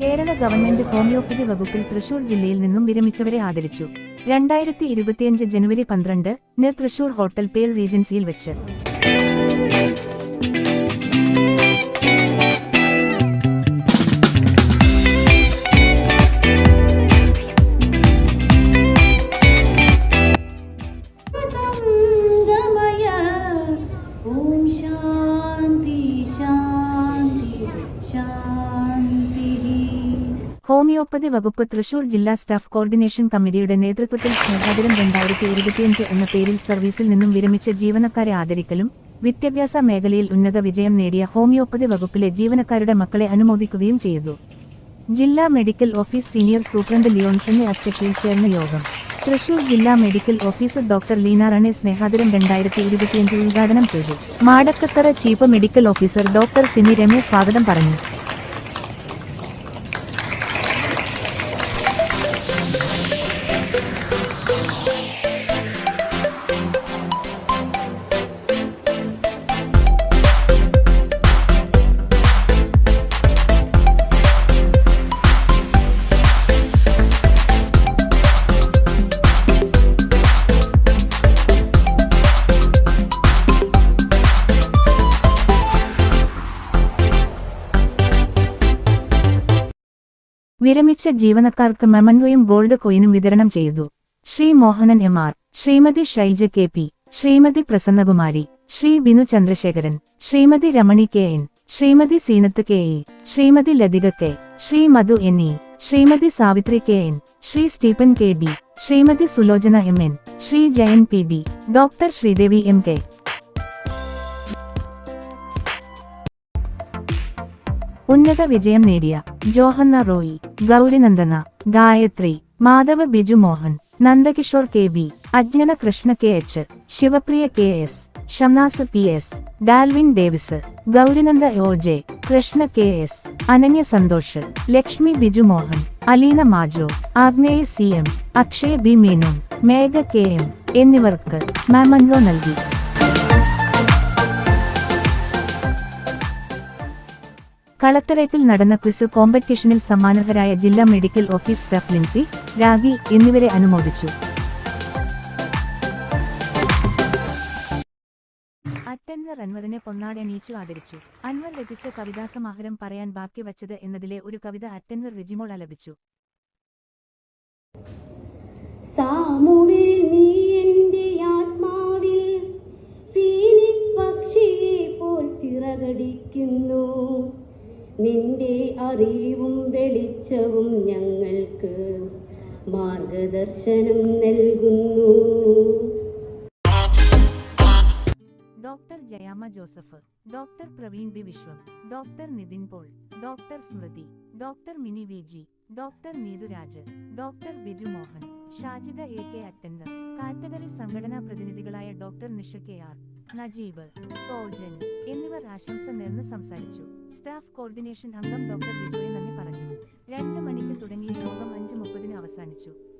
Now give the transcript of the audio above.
Kerala government homeopathy വകുപ്പിൽ തൃശൂർ ജില്ലയിൽ നിന്നും വിരമിച്ചവരെ ആദരിച്ചു. രണ്ടായിരത്തി ഇരുപത്തിയഞ്ച് ജനുവരി പന്ത്രണ്ട് ന് തൃശൂർ ഹോട്ടൽ പേൾ റീജൻസിയിൽ വെച്ച്. ഹോമിയോപ്പതി വകുപ്പ് തൃശൂർ ജില്ലാ സ്റ്റാഫ് കോർഡിനേഷൻ കമ്മിറ്റിയുടെ നേതൃത്വത്തിൽ സ്നേഹാതിരം രണ്ടായിരത്തി ഇരുപത്തിയഞ്ച് എന്ന പേരിൽ സർവീസിൽ നിന്നും വിരമിച്ച ജീവനക്കാരെ ആദരിക്കലും വിദ്യാഭ്യാസ മേഖലയിൽ ഉന്നത വിജയം നേടിയ ഹോമിയോപ്പതി വകുപ്പിലെ ജീവനക്കാരുടെ മക്കളെ അനുമോദിക്കുകയും ചെയ്തു. ജില്ലാ മെഡിക്കൽ ഓഫീസ് സീനിയർ സൂപ്രണ്ട് ലിയോൺസിന്റെ അധ്യക്ഷയിൽ ചേർന്ന യോഗം. തൃശൂർ ജില്ലാ മെഡിക്കൽ ഓഫീസർ ഡോക്ടർ ലീന റണെ സ്നേഹാതിരം രണ്ടായിരത്തി ഇരുപത്തിയഞ്ച് ഉദ്ഘാടനം ചെയ്തു. Madakkathara chief medical officer doctor Sini രമേ സ്വാഗതം പറഞ്ഞു. വിരമിച്ച ജീവനക്കാർക്ക് മെമൻവയും ഗോൾഡ് കോയിനും വിതരണം ചെയ്തു. Shri Mohanan M R Shrimati Shyja K P Shrimati Prasannakumari Shri Binu Chandrasekharan Shrimati Ramani K N Shrimati Seenath K E Shrimati Lathika K Shri Madhu N E Shrimati Savithri K N Shri Stephen K D Shrimati Sulochana M N Shri Jayan P D doctor Sreedevi M K ഉന്നത വിജയം നേടിയ Johanna Roy Gaurinandana Gayathri Madhava Biju Mohan Nandakishore K B Anjana Krishna K H Shivapriya K S Shamnas P S Dalvin Davis Gaurinanda O J Krishna K S Ananya Santhosh Lakshmi Biju Mohan Aleena Majo Agneya C M Akshaya B Meenu Megha K M എന്നിവർക്ക് മാമൻലോ നൽകി. കളക്ടറേറ്റിൽ നടന്ന quiz കോമ്പറ്റീഷനിൽ സമ്മാനഹരായ ജില്ലാ medical office staff Lincy Ragi എന്നിവരെ അനുമോദിച്ചു. അറ്റൻവർ അൻവറിനെ പൊന്നാടെ അണിയിച്ചു ആദരിച്ചു. അൻവർ രചിച്ച കവിതാസമാഹാരം പറയാൻ ബാക്കി വച്ചത് എന്നതിലെ ഒരു കവിത അറ്റൻവർ റിജിമോൾ ആലപിച്ചു സാമുവിൽ നീ എന്റെ ആത്മാവിൽ പോൽ ചിറകടിക്കുന്നു. അറിവും വെളിച്ചവും ഞങ്ങൾക്ക് മാർഗദർശനം നൽകുന്നു. Doctor Jayama Joseph doctor Praveen B Vishwam doctor Nithin Paul doctor Smrithi doctor Mini V G doctor Neethuraj doctor Biju Mohan Shajida A K attender category സംഘടനാ പ്രതിനിധികളായ doctor Nisha K R Najeeb Sojan എന്നിവർ ആശംസ നേർന്ന് സംസാരിച്ചു. Staff coordination അംഗം doctor Vijayan തന്നെ പറഞ്ഞു. രണ്ട് മണിക്ക് തുടങ്ങിയ യോഗം അഞ്ച് മുപ്പതിന് അവസാനിച്ചു.